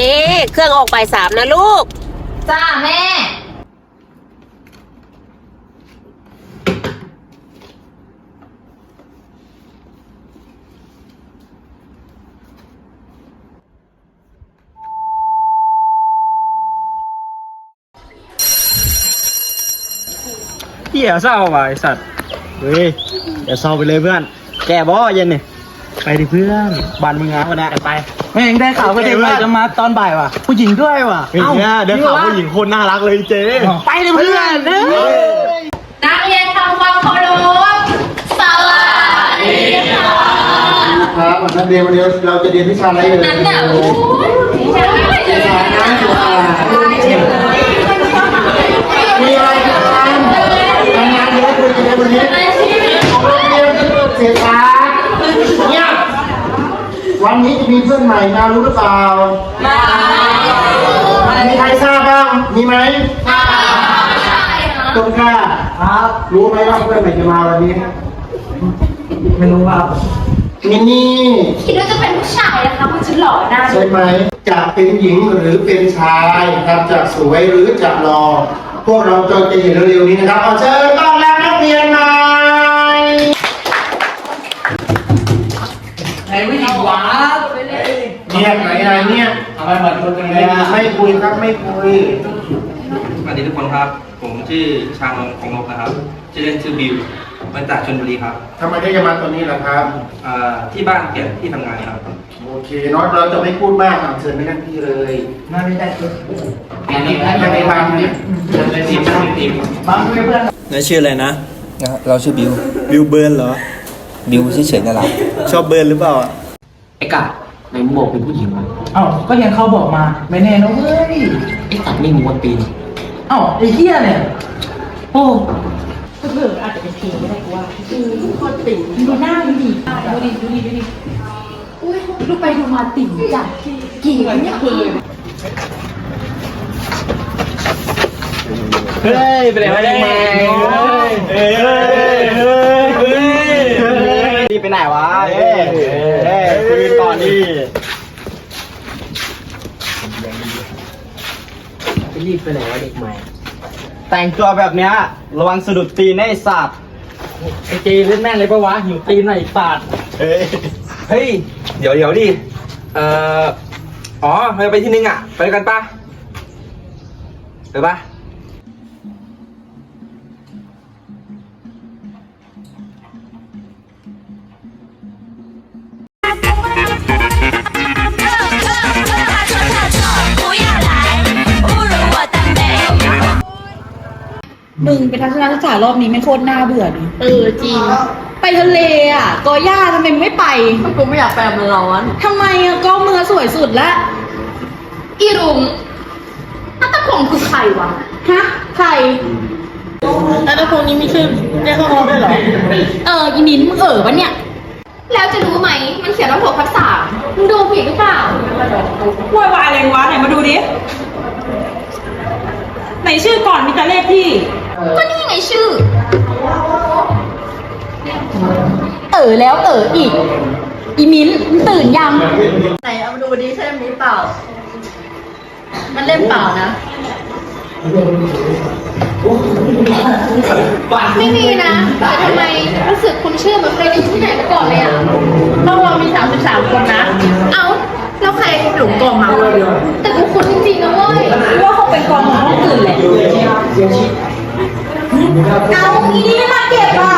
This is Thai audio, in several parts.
เมย์เครื่องออกบ่ายสามนะลูก จ้าแม่ เหี้ยเศร้าว่ะไอสัตว์เฮ้ยอย่าเศร้าไปเลยเพื่อน แกบ่เย็นนี่ ไปดิเพื่อนบ้านมึงงานวันนี้ไปแม่งได้ข่าวว่าเด็กใหม่จะมาตอนบ่ายว่ะ ผู้หญิงด้วยว่ะเฮ้ยเนี่ยเดี๋ยวข่าวผู้หญิงคนน่ารักเลยเจ๊ไปเลยเพื่อนเด้อนักเรียนทำความเคารพสวัสดีค่ะครับวันนักเรียนวันนี้เราจะเรียนวิชาอะไรเอ่ยนั่นน่ะโอ้ยใช่เลยวิชานะวิชามีอะไรกันทำงานเยอะเลยในวันนี้โรงเรียนเสียช้า เนี่ยวันนี้จะมีเพื่อนใหม่มารู้หรือเปล่ามีใครทราบบ้าง มีไหมต้นกล้าครับ รู้ไหมว่าเพื่อนใหม่จะมาวันนี้ ไม่รู้ครับมินนี่คิดว่าจะเป็นผู้ชายนะคะเพราะฉันหล่อหน้าใช่ไหมจะเป็นหญิงหรือเป็นชายครับจะสวยหรือจะรอพวกเราจะจะเห็นเร็วๆนี้นะครับเอาเชิญต้อนรับนักเรียนใหม่ไหนผู้หญิงหวา เงียบ ไหนไหนเนี่ยทำไมเหมือนคนจังเลไม่ยอะไม่คุยครับไม่คุยสวัสดีทุกคนครับ ผมชื่อชางงของนกนะครับ ชื่อเล่นชื่อบิวมาจากชลบุรีครับทำไมได้จะมาตอนนี้ล่ะครับ อ่าที่บ้านเปลี่ยนที่ทำงานครับ โอเคเน้อยเราจะไม่พูดมากครับเชิญไม่นั่งที่เลยไม่ไม่ได้คืออันนี้ไม่ได้ทำเนี่ยเชิญเลยทีมช่างทีมบางเพื่อนนายชื่ออะไรนะ เราชื่อบิว บิวเบิร์นเหรอ บิวเฉยๆนั่นแหละชอบเบิร์นหรือเปล่าอะไอ้กาด ในมึงบอกเป็นผู้หญิงวะเอ้าก็เห็นเขาบอกมาไม่แน่นะเว้ยไอ้ตัดนี่มึงวันปีนเอ้าไอ้เหี้ยเนี่ยโอ้ดูไปดูมาติ่งจัดกี่เนี่ยคือเฮ้ยไปไหนมาเนี่ยเฮ้ยเฮ้ยเฮ้ยเฮ้ยเฮ้ยนี่ไปไหนวะเฮ้ยเฮ้ยคุยกันก่อนดิ รีบไปไหนวะเด็กใหม่แต่งตัวแบบเนี้ยระวังสะดุดตีนนะไอ้สัตว์ไอ้เจเล่นแม่งเลยปะวะหิวตีนหน่อยปาดเฮ้ยเฮ้ยเดี๋ยวเดี๋ยวดิเอ่ออ๋อเราจะไปที่นึงอะไปด้วยกันปะไปปะ ทัศนศึกษารอบนี้ไม่งโคตรน่าเบื่อดิเออจริง ไปทะเลอะกอย่าทำไมมึงไม่ไปกูไม่อยากไปมันร้อนทำไมอะก็เมืองสวยสุดละอีรุงนัตตะพงคือใครวะฮะใครนัตตะพงนี้มีชื่อเรียกเขาด้วยเหรอเอออีนิ้นมึงเออปะเนี่ย แล้วจะรู้ไหมมันเขียนว่าหกทับสามมึงดูผิดหรือเปล่าวายวายอะไรวะไหนมาดูดิไหนชื่อก่อนมีแต่เลขที่ ก็นี่ไงชื่อ เออแล้วเอออีก อีมิ้นมึงตื่นยัง ไหนเอามาดูดิใช่เล่มนี้เปล่า มันเล่มเปล่านะ ไม่มีนะแต่ทำไมรู้สึกคุณชื่อเหมือนเคยได้ที่ไหนมาก่อนเลยอะห้องเรามี33คนนะ เอ้าแล้วใครหลงกองมาแต่กูคุ้นจริงๆนะเว้ยว่าเขาเป็นกองของห้องอื่นแหละ เอาอีนี่ไม่มาเก็บอะ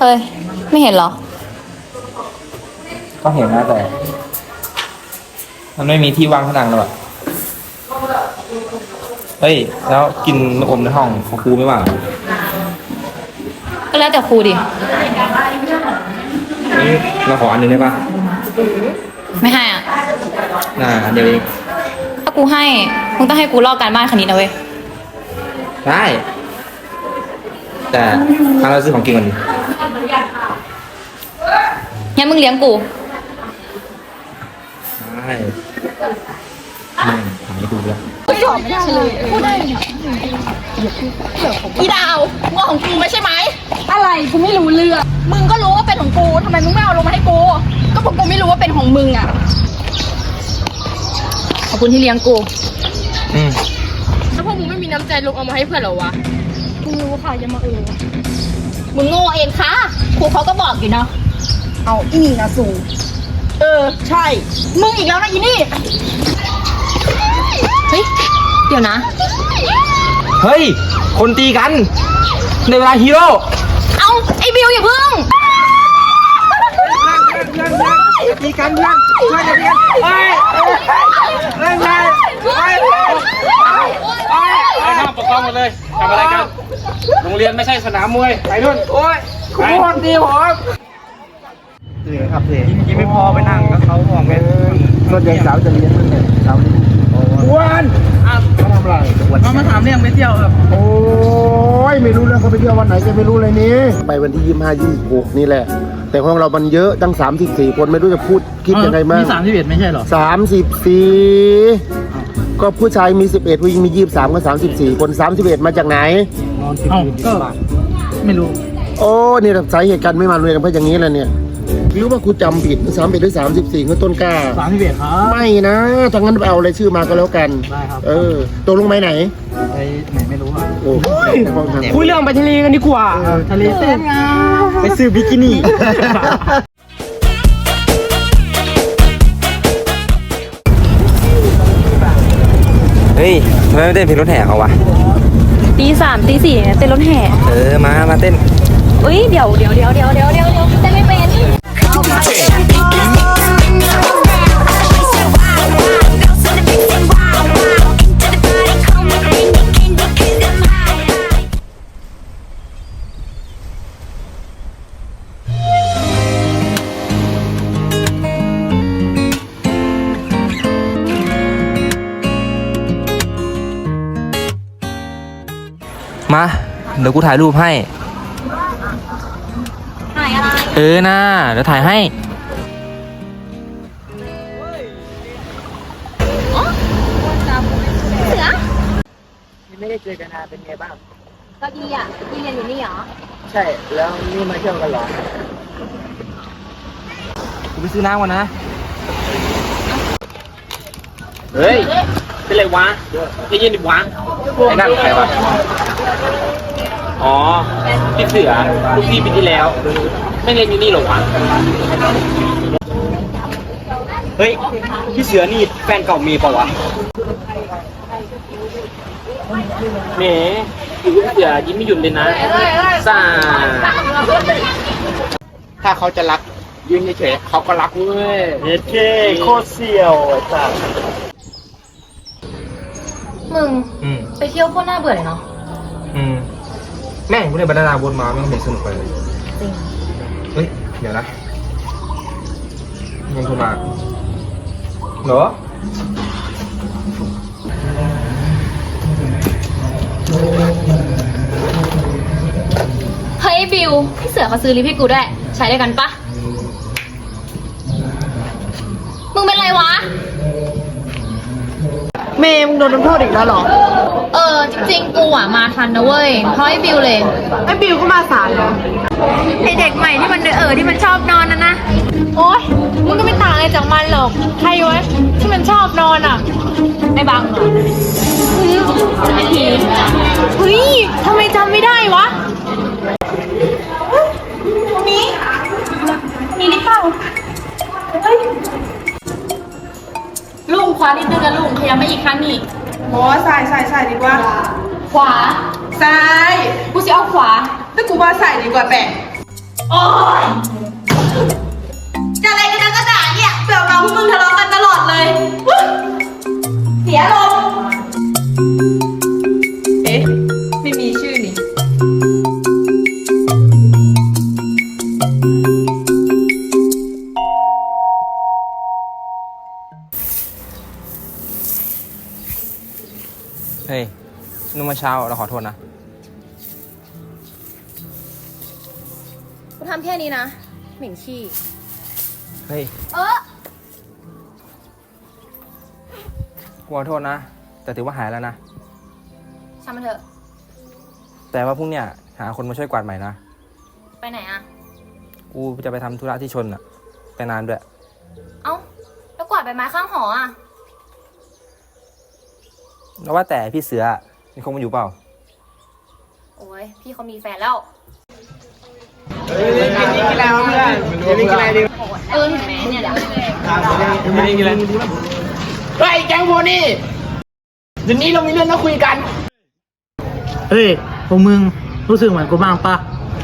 เฮ้ย ไม่เห็นเหรอ ก็เห็นนะแต่ มันไม่มีที่วางผนังหรอก เฮ้ย แล้วกินลูกอมในห้องของครูไม่ว่าเหรอก็แล้วแต่ครูดิเฮ้ยเราขออันหนึงได้ปะไม่ให้อะน่าอันเดียวเองถ้ากูให้มึงต้องให้กูลอกการบ้านคณิตนะเว้ย ได้ แต่ถ้าเราซื้อของกินก่อนดิงั้นมึงเลี้ยงกู แม่งหายดูแล้วอีดาวมึงเอาของกูไม่ใช่ไหม อะไรกูไม่รู้เรื่องมึงก็รู้ว่าเป็นของกูทำไมมึงไม่เอาลงมาให้กู ก็เพราะกูไม่รู้ว่าเป็นของมึงอะ ขอบคุณที่เลี้ยงกู อืมถ้าพวกมึงไม่มีน้ำใจลงเอามาให้เพื่อนเหรอวะมึงรู้ค่ะอย่ามาเออมึงโง่เองค่ะครูเขาก็บอกอยู่เนาะ เอาอีนี่นะสู เออ ใช่ มึงอีกแล้วนะอีนี่เฮ้ย เดี๋ยวนะ เฮ้ย คนตีกัน ในเวลาฮีโร่ เอาไอ้บิวอย่าพึ่ง ตีกันเพื่อนช่วยกันเพื่อนเฮ้ยเล่นไงเฮ้ยห้ามปกครองหมดเลยทำอะไรกัน โรงเรียนไม่ใช่สนามมวย ไปนู่นโอ้ยคุณคนตีผมเหนื่อยครับเหนื่อยกินไม่พอไปนั่งกับเขาห่วงเลยส่วนใหญ่สาวจะเลี้ยงมันเนี่ยสาวเลี้ยงอ้วนเขา ทำอะไรอ้วนมามาถามเรื่องไปเที่ยวครับ โอ้ยไม่รู้เรื่องเขาไปเที่ยววันไหนจะไม่รู้เลยนี้ ไปวันที่ยี่ห้ายี่หกนี่แหละ แต่ของเรามันเยอะตั้งสามสิบสี่คนไม่รู้จะพูดคิดยังไงบ้างมีสามสิบเอ็ดไม่ใช่เหรอสามสิบสี่ก็ผู้ชายมีสิบเอ็ดผู้หญิงมียี่สิบสามก็สามสิบสี่คนสามสิบเอ็ดมาจากไหนเอ้าก็ไม่รู้ โอ้นี่สาเหตุการไม่มาโรงเรียนกันเพราะอย่างนี้แหละเนี่ย หรือว่าครูจำผิดสามเอ็ดหรือสามสิบสี่คือต้นกล้า สามสิบเอ็ดครับ ไม่นะทางนั้นเอาอะไรายชื่อมาก็แล้วกัน ได้ครับ เออตกลงไหมไหน ไปไหนไม่รู้อะโอ้ยในห้องทำคุยเรื่องไปทะเลกันดีกว่าทะเลเต้นไปซื้อบิกินี่ เฮ้ยทำไมไม่เต้นเพลงรถแห่เขาวะ ตีสามตีสี่เนี่ยเต้นรถแห่ เออ มา มาเต้นเอ้ยเดี๋ยวเดี๋ยวเดี๋ยวเดี๋ยวเดี๋ยวเดี๋ยวเดี๋ยวเต้นไม่เป็น มา เดี๋ยวกูถ่ายรูปให้ายอะไร เออนะเดี๋ยวถ่ายให้ เสือ ไม่ได้เจอกันนานเป็นไงบ้าง ก็ดีอะพี่เรียนอยู่นี่เหรอ ใช่ แล้วนี่มาเที่ยวกันเหรอ กูไปซื้อน้ำก่อนนะ เฮ้ย เป็นไรวะไอ้ยินดิวะไอ้นั่นใครวะ อ๋อพี่เสือลูกพี่ปีที่แล้ว ไม่เรียนอยู่นี่หรอวะเฮ้ยพี่เสือนี่แฟนเก่าเมียเปล่าวะแหมพี่เสือยิ้มไม่หยุดเลยนะซ่าถ้าเขาจะรักยืนเฉยๆเขาก็รักเว้ยเย็ดเก้โคตรเสี่ยวไอ้สัสมึงอืมไปเที่ยวโคตรน่าเบื่อเลยเนาะอืม แม่งกูได้บรรดาวนมาแม่งไม่สนุกไปเลย จริงเฮ้ย เดี๋ยวนะยังโทรมาเหรอเฮ้ยบิวพี่เสือเขาซื้อลิปให้กูด้วย ใช้ด้วยกันปะมึงเป็นไรวะ เมย์มึงโดนทำโทษอีกแล้วเหรอ เออจริงๆกูอะมาทันนะเว้ยเพราะไอ้บิวเลย ไอ้บิวก็มาสายเหรอไอเด็กใหม่ที่มันเออที่มันชอบนอนนะนะโอ๊ยมึงก็ไม่ต่างอะไรจากมันหรอกใครวะที่มันชอบนอนอะไอ้บังเหรออืมไอ้ทีเฮ้ยทำไมจำไม่ได้วะมีมีลิปเปล่าเฮ้ยลุงขวานิดนึงนะลุงขยับมาอีกครั้งนี่ โอ้ใส่ใส่ใส่ดีกว่า ขวา ซ้าย กูจะเอาขวาถ้ากูมาใส่ดีกว่าแปะโอ๊ยจะอะไรกันนะกระดาษเนี่ยเปล่าเราพวกมึงทะเลาะกันตลอดเลย เช้าเราขอโทษนะ กูทำแค่นี้นะ เหม็นขี้ เฮ้ยเออ กูขอโทษนะ แต่ถือว่าหายแล้วนะ ช่างมันเถอะ แต่ว่าพรุ่งเนี้ยหาคนมาช่วยกวาดใหม่นะ ไปไหนอะกูจะไปทำธุระที่ชนอะไปนานด้วย เอ้า แล้วกวาดใบไม้ข้างหออะ แล้วว่าแต่พี่เสือ มีคงมาอยู่เปล่า โอ้ยพี่เขามีแฟนแล้วเฮ้ยกินนี่กินอะไรวะเพื่อนกินนี่กินอะไรดีเออเห็นไหมเนี่ยแหละกินนี่กินอะไรเฮ้ยแก๊งโบนี่เดี๋ยวนี้เรามีเรื่องต้องคุยกัน เฮ้ยพวกมึงรู้สึกเหมือนกูบ้างปะ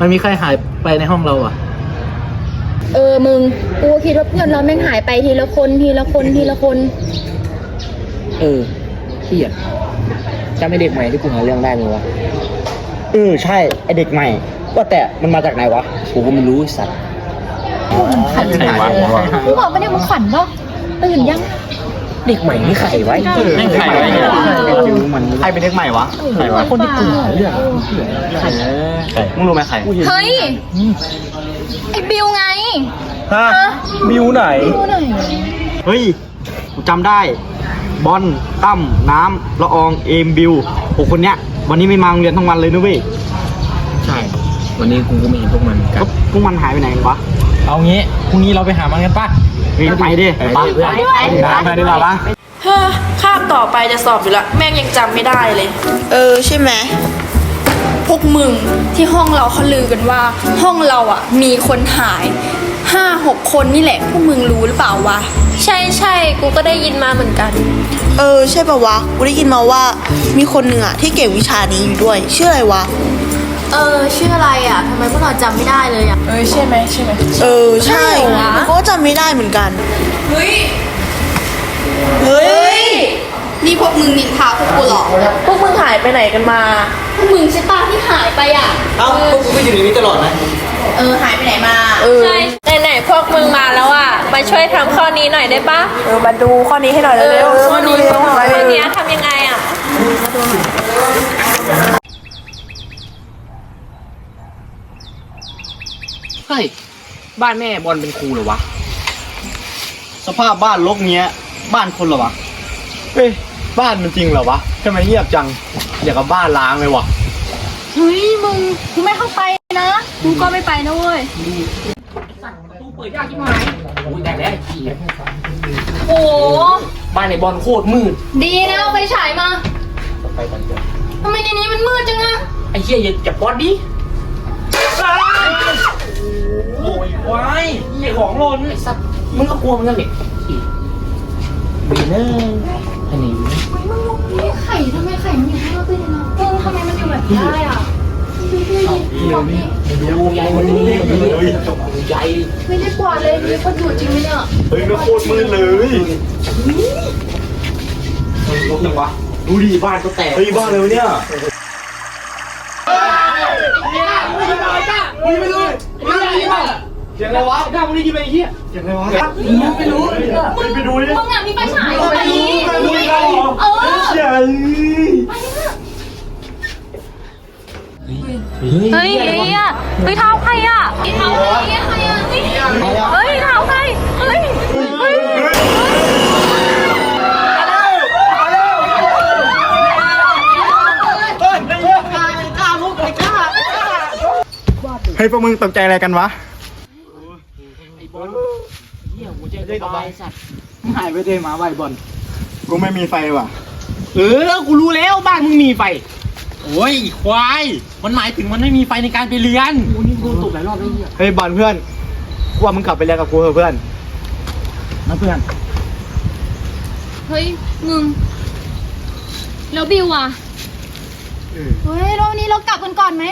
มันมีใครหายไปในห้องเราอะ เออมึงกูคิดว่าเพื่อนเราแม่งหายไปทีละคนทีละคนทีละคน เออเฮียจำไอเด็กใหม่ที่กูหาเรื่องได้ไหมวะเออใช่ไอเด็กใหม่ว่าแต่มันมาจากไหนวะกูก็ไม่รู้ไอ้สัตว์ใครวะกูบอกไม่ได้มึงฝันปะตื่นยังเด็กใหม่นี่ใครไว้ไม่ใครวะเนี่ยใครเป็นเด็กใหม่วะใครวะคนที่กูหาเรื่องมึงรู้ไหมใครเฮ้ยไอ้บิวไงฮะบิวไหนบิวไหน เฮ้ยกูจำได้ บอลตั้มน้ำละอองเอมบิวหกคนเนี้ยวันนี้ไม่มาโรงเรียนทั้งวันเลยนะเว้ยใช่ วันนี้กูก็ไม่เห็นพวกมันกันก็พวกมันหายไปไหนกันวะเอางี้พรุ่งนี้เราไปหามันกันปะเฮ้ยไปดิไปดิ ไปดิไปดีกว่าปะเฮ้อคาบต่อไปจะสอบอยู่แล้วแม่งยังจำไม่ได้เลย เออใช่ไหมพวกมึงที่ห้องเราเขาลือกันว่า ห้องเราอะ มีคนหาย ห้าหกคนนี่แหละพวกมึงรู้หรือเปล่าวะ ใช่ใช่กูก็ได้ยินมาเหมือนกัน เออ ใช่ปะวะ กูได้ยินมาว่ามีคนหนึ่งอะที่เก่งวิชานี้อยู่ด้วย ชื่ออะไรวะ เออ ชื่ออะไรอะทำไมพวกเราจำไม่ได้เลยอะ เออใช่ไหมใช่ไหมเออ ใช่กูก็จำไม่ได้เหมือนกัน เฮ้ย เฮ้ย นี่พวกมึงนินทาพวกกูเหรอ พวกมึงหายไปไหนกันมา พวกมึงใช่ปะที่หายไปอะ เอ้าพวกกูไม่อยู่ในนี้ตลอดนะ เออหายไปไหนมา เออใช่ไหนๆพวกมึงมาแล้วอะมาช่วยทำข้อนี้หน่อยได้ปะเออมาดูข้อนี้ให้หน่อยเร็วๆมาดูเร็วข้อนี้ทำยังไงอะเฮ้ยบ้านแม่บอลเป็นครูเหรอวะ สภาพบ้านลกเงี้ย บ้านคนเหรอวะเฮ้ยบ้านมันจริงเหรอวะทำไมเงียบจังอยากกับบ้านล้างเลยวะ เฮ้ยมึงกูไม่เข้าไปนะกูก็ไม่ไปนะเว้ยตู้เปิดยากที่ไหนโอ้ยได้แล้วไอ้ขี้โอ้บ้านในบอลโคตรมืด ดีนะเอาไฟฉายมาทำไมในนี้มันมืดจังอะไอ้เหี้ยอย่าจับบอลดิโอ้ยควายเหี้ยของหล่นไอ้สัตว์มึงก็กลัวมันกันเนี่ยบีเนอร์อันนี้นี่ไข่ทำไมไข่มันอยู่ข้างนอกตู้เย็นเนาะเออทำไมมันอยู่แบบนี้ได้อะดูดูดิบอกดิดูใหญ่มันนี่ใหญ่ไม่ได้กวาดเลยมีคนอยู่จริงไหมเนี่ยเฮ้ยมันโคตรมืดเลยลบหนึ่งวะดูดิบ้านก็แตกเฮ้ยบ้านเลยวะเนี่ยไม่รู้ไม่รู้เสียงอะไรวะข้ามึงได้ยินไหมไอ้เหี้ยเสียงอะไรวะมึงไม่รู้ไปดูดิมึงอะมีไฟฉายอยู่ไหนเออ เชี่ย เฮ้ยไอ้อะ เฮ้ยเท้าใครอะเท้าใครอะใครอะเฮ้ยเท้าใครเฮ้ยเฮ้ยเฮ้ยพวกมึงตกใจอะไรกันวะไอ้บอลเหี้ยหัวใจจะวายสัตว์หายไปเดมาไวบอลกูไม่มีไฟว่ะ เออ กูรู้แล้วบ้านมึงมีไฟ โอ้ยควาย มันหมายถึงมันไม่มีไฟในการไปเรียน กูนี่กูตกหลายรอบแล้วเหี้ยเฮ้ยบอลเพื่อนกูว่ามึงกลับไปเรียนกับกูเถอะเพื่อน นะเพื่อน เฮ้ย มึง แล้วบิวอะเฮ้ยรอบนี้เรากลับกันก่อนไหม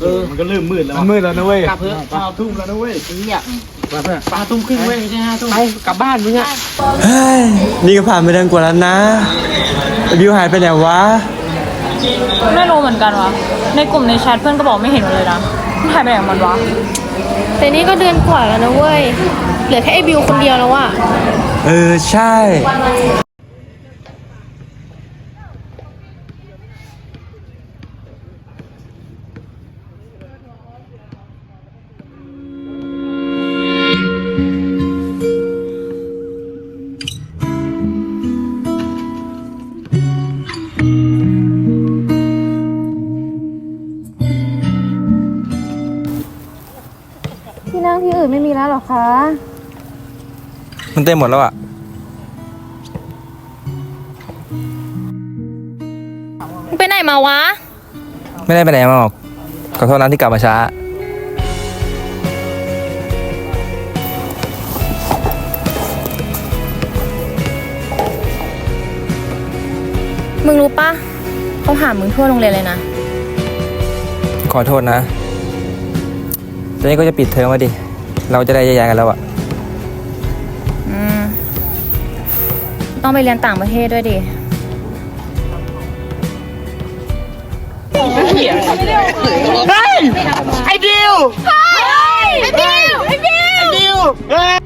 เออ มันก็เริ่มมืดแล้วมันมืดแล้วนะเว้ย กลับเถอะปาทุ่มแล้วนะเว้ยเนี่ย มาเพื่อนปลาตุ้มครึ่งเว้ยไม่ใช่ห้าตุ้มไปกลับบ้านมึงอะเฮ้ยนี่ก็ผ่านไปเดือนกว่าแล้วนะบิวหายไปไหนวะ ไม่รู้เหมือนกันวะ ในกลุ่มในแชทเพื่อนก็บอกไม่เห็นเลยนะมันหายไปไหนของมันวะ แต่นี่ก็เดือนกว่าแล้วนะเว้ย เหลือแค่ไอ้บิวคนเดียวแล้วอะเออใช่ ไม่มีแล้วหรอคะ มันเต็มหมดแล้วอะไปไหนมาวะ ไม่ได้ไปไหนมาหรอกขอโทษนะที่กลับมาช้า มึงรู้ปะเขาหามึงทั่วโรงเรียนเลยนะ ขอโทษนะ ตอนนี้ก็จะปิดเทอมแล้วดิ เราจะได้แยกๆกันแล้วอะอืม ต้องไปเรียนต่างประเทศด้วยดิ เฮ้ยไอ้ดิวไอ้บิวไอ้บิวดิวเฮ้ย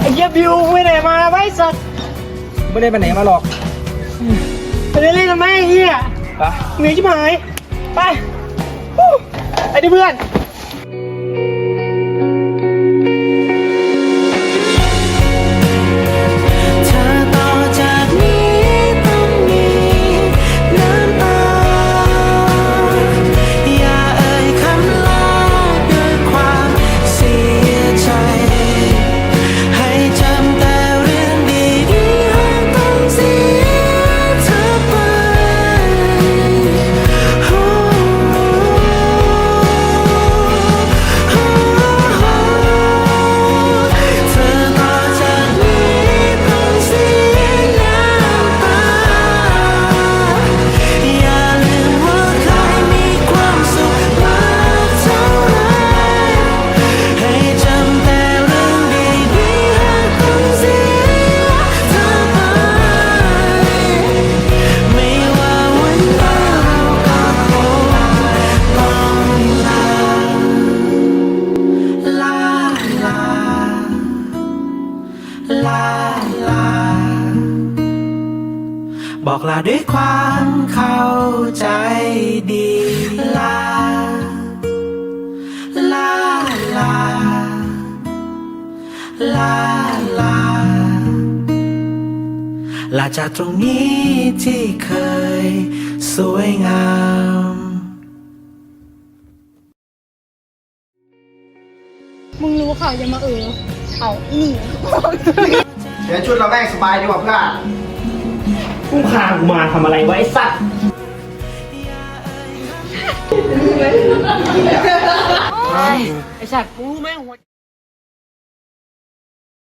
ไอ้เหี้ยบิวไม่ได้มาไว้สัตว์ไม่ได้ไปไหนมาหรอกไปเล่นๆกันไหมไอ้เหี้ยไปหนีชิบหายไปฮู้ ไอ้เพื่อน ลา ลา ลา ลาจากตรงนี้ที่เคยสวยงามมึงรู้ข่าวอย่ามาเออเอาอีนี่เดี๋ยวชุดเราแม่งสบายดีกว่าเพื่อนกูพากูมาทำอะไรไวะไอ้สัตว์ ไอ้สัตว์กูรู้ไหมหัว